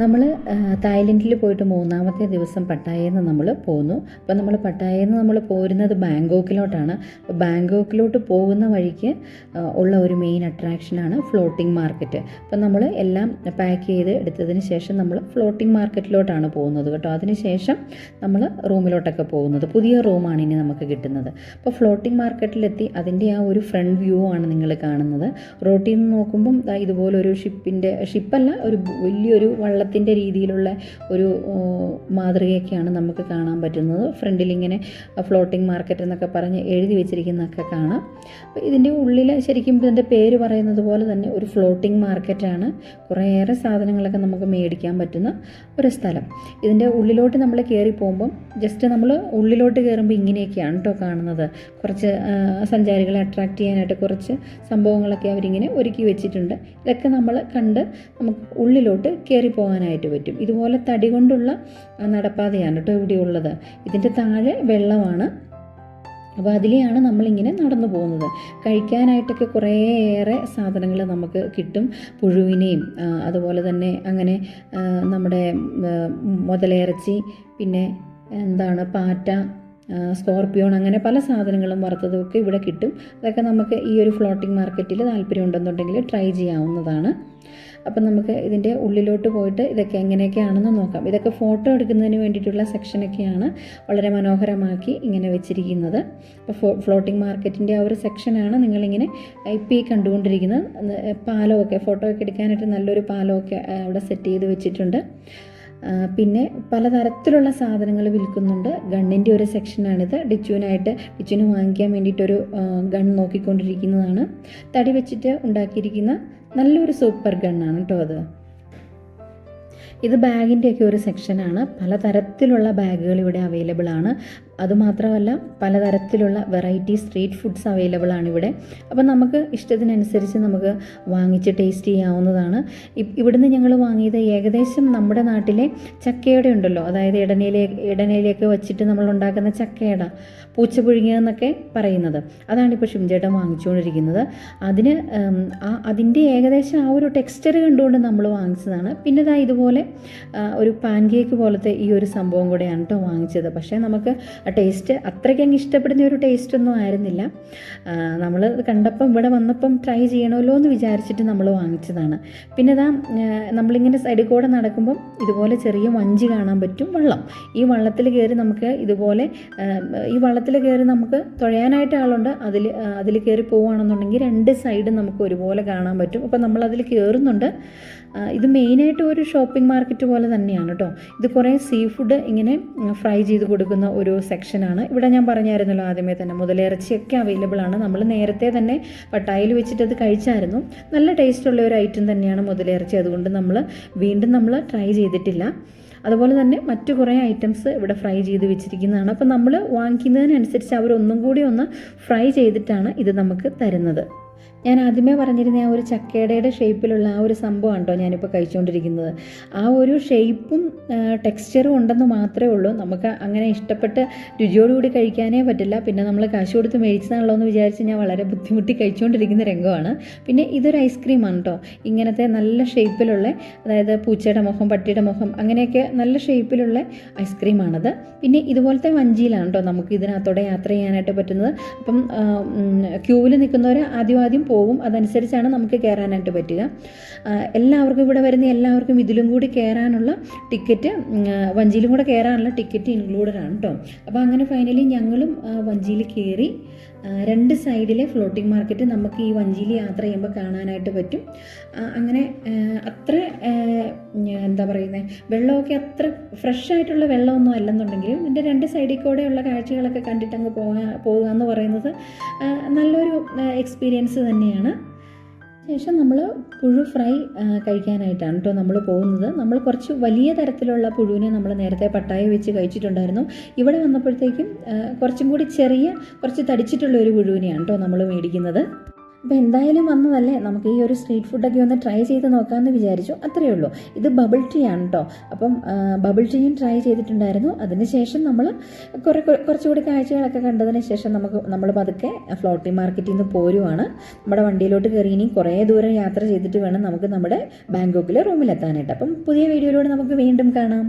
നമ്മൾ തായ്ലൻഡിൽ പോയിട്ട് മൂന്നാമത്തെ ദിവസം പട്ടായയിൽ നിന്ന് നമ്മൾ പോന്നു. അപ്പോൾ നമ്മൾ പട്ടായയിൽ നിന്ന് നമ്മൾ പോരുന്നത് ബാങ്കോക്കിലോട്ടാണ്. അപ്പോൾ ബാങ്കോക്കിലോട്ട് പോകുന്ന വഴിക്ക് ഉള്ള ഒരു മെയിൻ അട്രാക്ഷനാണ് ഫ്ലോട്ടിംഗ് മാർക്കറ്റ്. അപ്പോൾ നമ്മൾ എല്ലാം പാക്ക് ചെയ്ത് എടുത്തതിന് ശേഷം നമ്മൾ ഫ്ലോട്ടിംഗ് മാർക്കറ്റിലോട്ടാണ് പോകുന്നത് കേട്ടോ. അതിന് ശേഷം നമ്മൾ റൂമിലോട്ടൊക്കെ പോകുന്നത്. പുതിയ റൂമാണ് ഇനി നമുക്ക് കിട്ടുന്നത്. അപ്പോൾ ഫ്ലോട്ടിംഗ് മാർക്കറ്റിലെത്തി അതിന്റെ ആ ഒരു ഫ്രണ്ട് വ്യൂ ആണ് നിങ്ങൾ കാണുന്നത്. റോട്ടിൽ നിന്ന് നോക്കുമ്പം ദാ ഇതുപോലൊരു ഷിപ്പിന്റെ ഷിപ്പല്ല ഒരു വലിയൊരു വലിയൊരു വള്ളത്തിന്റെ രീതിയിലുള്ള ഒരു മാതൃകയൊക്കെയാണ് നമുക്ക് കാണാൻ പറ്റുന്നത്. ഫ്രണ്ടിൽ ഇങ്ങനെ ഫ്ലോട്ടിംഗ് മാർക്കറ്റ് എന്നൊക്കെ പറഞ്ഞ് എഴുതി വെച്ചിരിക്കുന്നതൊക്കെ കാണാം. അപ്പോൾ ഇതിന്റെ ഉള്ളിൽ ശരിക്കും ഇതിന്റെ പേര് പറയുന്നത് പോലെ തന്നെ ഒരു ഫ്ലോട്ടിംഗ് മാർക്കറ്റാണ്. കുറേയേറെ സാധനങ്ങളൊക്കെ നമുക്ക് മേടിക്കാൻ പറ്റുന്ന ഒരു സ്ഥലം. ഇതിന്റെ ഉള്ളിലോട്ട് നമ്മൾ കയറി പോകുമ്പം ജസ്റ്റ് നമ്മൾ ഉള്ളിലോട്ട് കയറുമ്പോൾ ഇങ്ങനെയൊക്കെയാണ് കേട്ടോ കാണുന്നത്. കുറച്ച് സഞ്ചാരികളെ അട്രാക്റ്റ് ചെയ്യാനായിട്ട് കുറച്ച് സംഭവങ്ങളൊക്കെ അവരിങ്ങനെ ഒരുക്കി വെച്ചിട്ടുണ്ട്. ഇതൊക്കെ നമ്മൾ കണ്ട് നമുക്ക് ഉള്ളിലോട്ട് കയറി പോകാനായിട്ട് പറ്റും. ഇതുപോലെ തടി കൊണ്ടുള്ള നടപ്പാതയാണ് കേട്ടോ ഇവിടെ ഉള്ളത് ഇതിന്റെ താഴെ വെള്ളമാണ്. അപ്പോൾ അതിലെയാണ് നമ്മളിങ്ങനെ നടന്നു പോകുന്നത്. കഴിക്കാനായിട്ടൊക്കെ കുറേയേറെ സാധനങ്ങൾ നമുക്ക് കിട്ടും. പുഴുവിനെയും അതുപോലെ തന്നെ അങ്ങനെ നമ്മുടെ മുതലിറച്ചി പിന്നെ എന്താണ് പാറ്റ സ്കോർപ്പിയോൺ അങ്ങനെ പല സാധനങ്ങളും വറുത്തതൊക്കെ ഇവിടെ കിട്ടും. അതൊക്കെ നമുക്ക് ഈ ഒരു ഫ്ലോട്ടിംഗ് മാർക്കറ്റിൽ താല്പര്യം ഉണ്ടെന്നുണ്ടെങ്കിൽ ട്രൈ ചെയ്യാവുന്നതാണ്. അപ്പം നമുക്ക് ഇതിന്റെ ഉള്ളിലോട്ട് പോയിട്ട് ഇതൊക്കെ എങ്ങനെയൊക്കെയാണെന്ന് നോക്കാം. ഇതൊക്കെ ഫോട്ടോ എടുക്കുന്നതിന് വേണ്ടിയിട്ടുള്ള സെക്ഷനൊക്കെയാണ് വളരെ മനോഹരമാക്കി ഇങ്ങനെ വെച്ചിരിക്കുന്നത്. അപ്പോൾ ഫ്ലോട്ടിംഗ് മാർക്കറ്റിന്റെ ആ ഒരു സെക്ഷനാണ് നിങ്ങളിങ്ങനെ ഇപ്പോൾ ഈ കണ്ടുകൊണ്ടിരിക്കുന്നത്. പാലമൊക്കെ ഫോട്ടോ ഒക്കെ എടുക്കാനായിട്ട് നല്ലൊരു പാലമൊക്കെ അവിടെ സെറ്റ് ചെയ്ത് വെച്ചിട്ടുണ്ട്. പിന്നെ പലതരത്തിലുള്ള സാധനങ്ങൾ വിൽക്കുന്നുണ്ട്. ഗണ്ണിന്റെ ഒരു സെക്ഷനാണിത്. ഡിച്ചുവിനായിട്ട് ഡിച്ചുവിന് വാങ്ങിക്കാൻ വേണ്ടിയിട്ടൊരു ഗൺ നോക്കിക്കൊണ്ടിരിക്കുന്നതാണ്. തടി വെച്ചിട്ട് ഉണ്ടാക്കിയിരിക്കുന്ന നല്ലൊരു സൂപ്പർ ഗണ്ണാണ് കേട്ടോ അത്. ഇത് ബാഗിന്റെയൊക്കെ ഒരു സെക്ഷനാണ്. പലതരത്തിലുള്ള ബാഗുകൾ ഇവിടെ അവൈലബിൾ ആണ്. അതുമാത്രമല്ല പലതരത്തിലുള്ള വെറൈറ്റി സ്ട്രീറ്റ് ഫുഡ്സ് അവൈലബിൾ ആണ് ഇവിടെ. അപ്പം നമുക്ക് ഇഷ്ടത്തിനനുസരിച്ച് നമുക്ക് വാങ്ങിച്ച് ടേസ്റ്റ് ചെയ്യാവുന്നതാണ്. ഇവിടുന്ന് ഞങ്ങൾ വാങ്ങിയത് ഏകദേശം നമ്മുടെ നാട്ടിലെ ചക്കയുടെ ഉണ്ടല്ലോ. അതായത് ഇടനയിലെ ഇടനയിലേക്ക് വെച്ചിട്ട് നമ്മൾ ഉണ്ടാക്കുന്ന ചക്കയട പൂച്ച പുഴുങ്ങിയതെന്നൊക്കെ പറയുന്നത്. അതാണ് ഇപ്പോൾ ഷിംചേട്ടൻ വാങ്ങിച്ചുകൊണ്ടിരിക്കുന്നത്. അതിന് അതിന്റെ ഏകദേശം ആ ഒരു ടെക്സ്ചർ കണ്ടുകൊണ്ട് നമ്മൾ വാങ്ങിച്ചതാണ്. പിന്നെ ഇതാ ഇതുപോലെ ഒരു പാൻ കേക്ക് പോലത്തെ ഈ ഒരു സംഭവം കൂടെയാണ് കേട്ടോ വാങ്ങിച്ചത്. പക്ഷേ നമുക്ക് ആ ടേസ്റ്റ് അത്രയ്ക്ക് അങ്ങ് ഇഷ്ടപ്പെടുന്ന ഒരു ടേസ്റ്റ് ഒന്നും ആയിരുന്നില്ല. നമ്മൾ കണ്ടപ്പം ഇവിടെ വന്നപ്പം ട്രൈ ചെയ്യണമല്ലോ എന്ന് വിചാരിച്ചിട്ട് നമ്മൾ വാങ്ങിച്ചതാണ്. പിന്നെ ഇതാ നമ്മളിങ്ങനെ സൈഡിൽ കൂടെ നടക്കുമ്പം ഇതുപോലെ ചെറിയ വഞ്ചി കാണാൻ പറ്റും വള്ളം. ഈ വള്ളത്തിൽ കയറി നമുക്ക് ഇതുപോലെ ഈ വള്ളത്തിൽ കയറി നമുക്ക് തുഴയാനായിട്ട് ആളുണ്ട്. അതിൽ അതിൽ കയറി പോവുകയാണെന്നുണ്ടെങ്കിൽ രണ്ട് സൈഡും നമുക്ക് ഒരുപോലെ കാണാൻ പറ്റും. അപ്പം നമ്മൾ അതിൽ കയറുന്നുണ്ട് ഇത് മെയിനായിട്ട് ഒരു ഷോപ്പിംഗ് മാർക്കറ്റ് പോലെ തന്നെയാണ് കേട്ടോ ഇത് കുറേ സീ ഫുഡ് ഇങ്ങനെ ഫ്രൈ ചെയ്ത് കൊടുക്കുന്ന ഒരു സെക്ഷനാണ് ഇവിടെ ഞാൻ പറഞ്ഞായിരുന്നല്ലോ ആദ്യമേ തന്നെ മുതലിറച്ചിയൊക്കെ അവൈലബിൾ ആണ്. നമ്മൾ നേരത്തെ തന്നെ പട്ടായിൽ വെച്ചിട്ട് അത് കഴിച്ചായിരുന്നു. നല്ല ടേസ്റ്റുള്ള ഒരു ഐറ്റം തന്നെയാണ് മുതലിറച്ചി. അതുകൊണ്ട് നമ്മൾ വീണ്ടും നമ്മൾ ട്രൈ ചെയ്തിട്ടില്ല. അതുപോലെ തന്നെ മറ്റു കുറേ ഐറ്റംസ് ഇവിടെ ഫ്രൈ ചെയ്ത് വെച്ചിരിക്കുന്നതാണ്. അപ്പോൾ നമ്മൾ വാങ്ങിക്കുന്നതിനനുസരിച്ച് അവരൊന്നും കൂടി ഒന്ന് ഫ്രൈ ചെയ്തിട്ടാണ് ഇത് നമുക്ക് തരുന്നത്. ഞാൻ ആദ്യമേ പറഞ്ഞിരുന്ന ആ ഒരു ചക്കേടയുടെ ഷേപ്പിലുള്ള ആ ഒരു സംഭവമാണ് കേട്ടോ ഞാനിപ്പോൾ കഴിച്ചുകൊണ്ടിരിക്കുന്നത് ആ ഒരു ഷേപ്പും ടെക്സ്ചറും ഉണ്ടെന്ന് മാത്രമേ ഉള്ളൂ. നമുക്ക് അങ്ങനെ ഇഷ്ടപ്പെട്ട് രുചിയോടുകൂടി കഴിക്കാനേ പറ്റില്ല. പിന്നെ നമ്മൾ കാശ് കൊടുത്ത് മേടിച്ചതാണല്ലോ എന്ന് വിചാരിച്ച് ഞാൻ വളരെ ബുദ്ധിമുട്ടി കഴിച്ചുകൊണ്ടിരിക്കുന്ന രംഗമാണ്. പിന്നെ ഇതൊരു ഐസ്ക്രീമാണ് കേട്ടോ. ഇങ്ങനത്തെ നല്ല ഷേപ്പിലുള്ള അതായത് പൂച്ചയുടെ മുഖം പട്ടിയുടെ മുഖം അങ്ങനെയൊക്കെ നല്ല ഷേപ്പിലുള്ള ഐസ്ക്രീമാണത് പിന്നെ ഇതുപോലത്തെ വഞ്ചിയിലാണ് കേട്ടോ നമുക്ക് ഇതിനകത്തോടെ യാത്ര ചെയ്യാനായിട്ട് പറ്റുന്നത്. അപ്പം ക്യൂവിൽ നിൽക്കുന്നവർ ആദ്യം ആദ്യം പോകും. അതനുസരിച്ചാണ് നമുക്ക് കയറാനായിട്ട് പറ്റുക. എല്ലാവർക്കും ഇവിടെ വരുന്ന എല്ലാവർക്കും ഇതിലും കൂടി കയറാനുള്ള ടിക്കറ്റ് വഞ്ചിയിലും കൂടെ കയറാനുള്ള ടിക്കറ്റ് ഇൻക്ലൂഡഡ് ആണ് കേട്ടോ അപ്പോൾ അങ്ങനെ ഫൈനലി ഞങ്ങളും വഞ്ചിയിൽ കയറി രണ്ട് സൈഡിലെ ഫ്ലോട്ടിംഗ് മാർക്കറ്റ് നമുക്ക് ഈ വഞ്ചിയിൽ യാത്ര ചെയ്യുമ്പോൾ കാണാനായിട്ട് പറ്റും. അങ്ങനെ അത്ര എന്താ പറയുന്നത് വെള്ളമൊക്കെ അത്ര ഫ്രഷ് ആയിട്ടുള്ള വെള്ളമൊന്നും അല്ലെന്നുണ്ടെങ്കിലും ഇതിന്റെ രണ്ട് സൈഡിൽ കൂടെയുള്ള കാഴ്ചകളൊക്കെ കണ്ടിട്ട് അങ്ങ് പോകാൻ പോകുക എന്ന് പറയുന്നത് നല്ലൊരു എക്സ്പീരിയൻസ് തന്നെയാണ്. ശേഷം നമ്മൾ പുഴു ഫ്രൈ കഴിക്കാനായിട്ടാണ് കേട്ടോ നമ്മൾ പോകുന്നത്. നമ്മൾ കുറച്ച് വലിയ തരത്തിലുള്ള പുഴുവിനെ നമ്മൾ നേരത്തെ പട്ടായ വെച്ച് കഴിച്ചിട്ടുണ്ടായിരുന്നു. ഇവിടെ വന്നപ്പോഴത്തേക്കും കുറച്ചും കൂടി ചെറിയ കുറച്ച് തടിച്ചിട്ടുള്ള ഒരു പുഴുവിനെയാണ് കേട്ടോ നമ്മൾ മേടിക്കുന്നത്. അപ്പോൾ എന്തായാലും വന്നതല്ലേ? നമുക്ക് ഈ ഒരു സ്ട്രീറ്റ് ഫുഡൊക്കെ ഒന്ന് ട്രൈ ചെയ്ത് നോക്കാമെന്ന് വിചാരിച്ചു. അത്രയേ ഉള്ളൂ. ഇത് ബബിൾ ടീ ആണ് കേട്ടോ അപ്പം ബബിൾ ടീയും ട്രൈ ചെയ്തിട്ടുണ്ടായിരുന്നു. അതിനുശേഷം നമ്മൾ കുറേ കുറച്ചുകൂടി കാഴ്ചകളൊക്കെ കണ്ടതിന് ശേഷം നമുക്ക് നമ്മൾ പതുക്കെ ഫ്ലോട്ടി മാർക്കറ്റിൽ നിന്ന് പോരുവാണ്. നമ്മുടെ വണ്ടിയിലോട്ട് കയറി ഇനി കുറേ ദൂരം യാത്ര ചെയ്തിട്ട് വേണം നമുക്ക് നമ്മുടെ ബാങ്കോക്കിലെ റൂമിലെത്താനായിട്ട് അപ്പം പുതിയ വീഡിയോയിലൂടെ നമുക്ക് വീണ്ടും കാണാം.